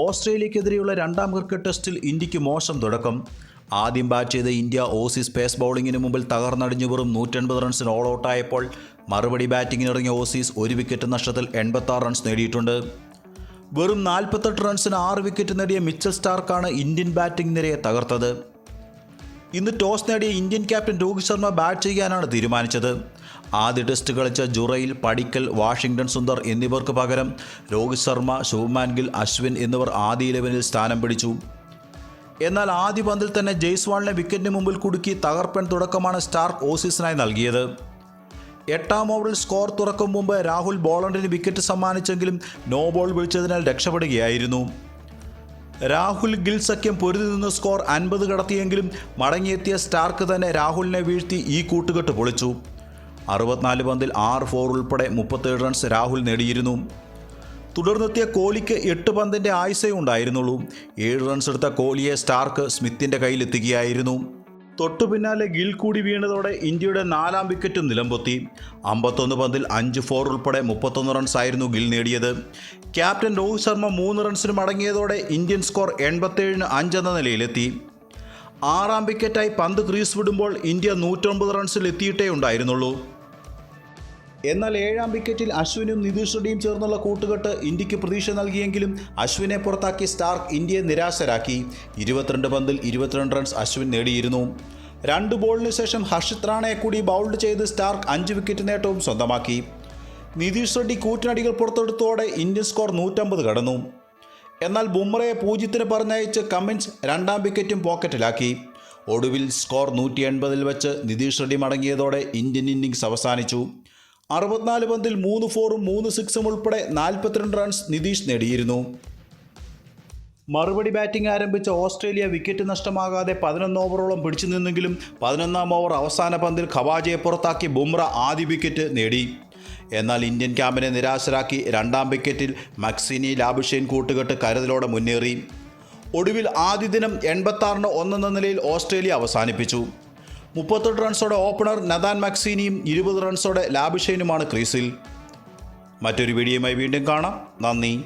ഓസ്ട്രേലിയക്കെതിരെയുള്ള രണ്ടാം ക്രിക്കറ്റ് ടെസ്റ്റിൽ ഇന്ത്യയ്ക്ക് മോശം തുടക്കം. ആദ്യം ബാറ്റ് ചെയ്ത ഇന്ത്യ ഓസീസ് പേസ് ബൗളിങ്ങിന് മുമ്പിൽ തകർന്നടിഞ്ഞു വെറും നൂറ്റൻപത് റൺസിന് ഓൾ ഔട്ടായപ്പോൾ മറുപടി ബാറ്റിങ്ങിനിറങ്ങിയ ഓസീസ് ഒരു വിക്കറ്റ് നഷ്ടത്തിൽ എൺപത്താറ് റൺസ് നേടിയിട്ടുണ്ട്. വെറും നാൽപ്പത്തെട്ട് റൺസിന് ആറ് വിക്കറ്റ് നേടിയ മിച്ചൽ സ്റ്റാർക്കാണ് ഇന്ത്യൻ ബാറ്റിംഗ് നിരയെ തകർത്തത്. ഇന്ന് ടോസ് നേടിയ Indian captain Rohit Sharma bat ചെയ്യാനാണ് തീരുമാനിച്ചത്. ആദ്യ ടെസ്റ്റ് കളിച്ച ജുറയിൽ പടിക്കൽ വാഷിംഗ്ടൺ സുന്ദർ എന്നിവർക്ക് പകരം രോഹിത് ശർമ്മ ശുഭ്മാൻ ഗിൽ അശ്വിൻ എന്നിവർ ആദ്യ ഇലവനിൽ സ്ഥാനം പിടിച്ചു. എന്നാൽ ആദ്യ പന്തിൽ തന്നെ ജയ്സ്വാളിനെ വിക്കറ്റിന് മുമ്പിൽ കുടുക്കി തകർപ്പൻ തുടക്കമാണ് സ്റ്റാർക്ക് ഓസീസിനായി നൽകിയത്. എട്ടാം ഓവറിൽ സ്കോർ തുറക്കും മുമ്പ് രാഹുൽ ബോളണ്ടിന് വിക്കറ്റ് സമ്മാനിച്ചെങ്കിലും നോ ബോൾ വിളിച്ചതിനാൽ രക്ഷപ്പെടുകയായിരുന്നു. രാഹുൽ ഗിൽ സഖ്യം പൊരുതി നിന്ന് സ്കോർ അൻപത് കടത്തിയെങ്കിലും മടങ്ങിയെത്തിയ സ്റ്റാർക്ക് തന്നെ രാഹുലിനെ വീഴ്ത്തി ഈ കൂട്ടുകെട്ട് പൊളിച്ചു. അറുപത്തിനാല് പന്തിൽ ആറ് ഫോർ ഉൾപ്പെടെ മുപ്പത്തേഴ് റൺസ് രാഹുൽ നേടിയിരുന്നു. തുടർന്നെത്തിയ കോഹ്ലിക്ക് എട്ട് പന്തിന്റെ ആയുസേ ഉണ്ടായിരുന്നുള്ളൂ. ഏഴ് റൺസ് എടുത്ത കോഹ്ലിയെ സ്റ്റാർക്ക് സ്മിത്തിന്റെ കയ്യിലെത്തുകയായിരുന്നു തൊട്ടു പിന്നാലെ ഗിൽ കൂടി വീണതോടെ ഇന്ത്യയുടെ നാലാം വിക്കറ്റും നിലംപൊത്തി. അമ്പത്തൊന്ന് പന്തിൽ അഞ്ച് ഫോർ ഉൾപ്പെടെ മുപ്പത്തൊന്ന് റൺസായിരുന്നു ഗിൽ നേടിയത്. ക്യാപ്റ്റൻ രോഹിത് ശർമ്മ മൂന്ന് റൺസിന് മടങ്ങിയതോടെ ഇന്ത്യൻ സ്കോർ എൺപത്തേഴിന് എന്ന നിലയിലെത്തി. ആറാം വിക്കറ്റായി പന്ത് ക്രീസ് വിടുമ്പോൾ ഇന്ത്യ നൂറ്റൊമ്പത് റൺസിൽ എത്തിയിട്ടേ ഉണ്ടായിരുന്നുള്ളൂ. എന്നാൽ ഏഴാം വിക്കറ്റിൽ അശ്വിനും നിതീഷ് റെഡ്ഡിയും ചേർന്നുള്ള കൂട്ടുകെട്ട് ഇന്ത്യയ്ക്ക് പ്രതീക്ഷ നൽകിയെങ്കിലും അശ്വിനെ പുറത്താക്കി സ്റ്റാർക്ക് ഇന്ത്യയെ നിരാശരാക്കി. ഇരുപത്തിരണ്ട് പന്തിൽ ഇരുപത്തിരണ്ട് റൺസ് അശ്വിൻ നേടിയിരുന്നു. രണ്ട് ബോളിന് ശേഷം ഹർഷിത് റാണയെ കൂടി ബൗൾഡ് ചെയ്ത് സ്റ്റാർക്ക് അഞ്ച് വിക്കറ്റ് നേട്ടവും സ്വന്തമാക്കി. നിതീഷ് റെഡ്ഡി കൂറ്റിനടികൾ പുറത്തെടുത്തോടെ ഇന്ത്യൻ സ്കോർ നൂറ്റമ്പത് കടന്നു. എന്നാൽ ബുംറയെ പൂജ്യത്തിന് പറഞ്ഞയച്ച് കമ്മിൻസ് രണ്ടാം വിക്കറ്റും പോക്കറ്റിലാക്കി. ഒടുവിൽ സ്കോർ നൂറ്റി എൺപതിൽ വെച്ച് നിതീഷ് റെഡ്ഡി മടങ്ങിയതോടെ ഇന്ത്യൻ ഇന്നിംഗ്സ് അവസാനിച്ചു. അറുപത്തിനാല് പന്തിൽ മൂന്ന് ഫോറും മൂന്ന് സിക്സും ഉൾപ്പെടെ നാൽപ്പത്തിരണ്ട് റൺസ് നിതീഷ് നേടിയിരുന്നു. മറുപടി ബാറ്റിംഗ് ആരംഭിച്ച ഓസ്ട്രേലിയ വിക്കറ്റ് നഷ്ടമാകാതെ പതിനൊന്ന് ഓവറോളം പിടിച്ചു നിന്നെങ്കിലും പതിനൊന്നാം ഓവർ അവസാന പന്തിൽ ഖവാജയെ പുറത്താക്കി ബുംറ ആദ്യ വിക്കറ്റ് നേടി. എന്നാൽ ഇന്ത്യൻ ക്യാമ്പിനെ നിരാശരാക്കി രണ്ടാം വിക്കറ്റിൽ മക്സിനി ലാബുഷേൻ കൂട്ടുകെട്ട് കരുതലോടെ മുന്നേറി. ഒടുവിൽ ആദ്യ ദിനം എൺപത്താറിന് ഒന്നെന്ന നിലയിൽ ഓസ്ട്രേലിയ അവസാനിപ്പിച്ചു. മുപ്പത്തെട്ട് റൺസോടെ ഓപ്പണർ നദാൻ മക്സീനിയും ഇരുപത് റൺസോടെ ലാബിഷേനുമാണ് ക്രീസിൽ. മറ്റൊരു വീഡിയോയുമായി വീണ്ടും കാണാം. നന്ദി.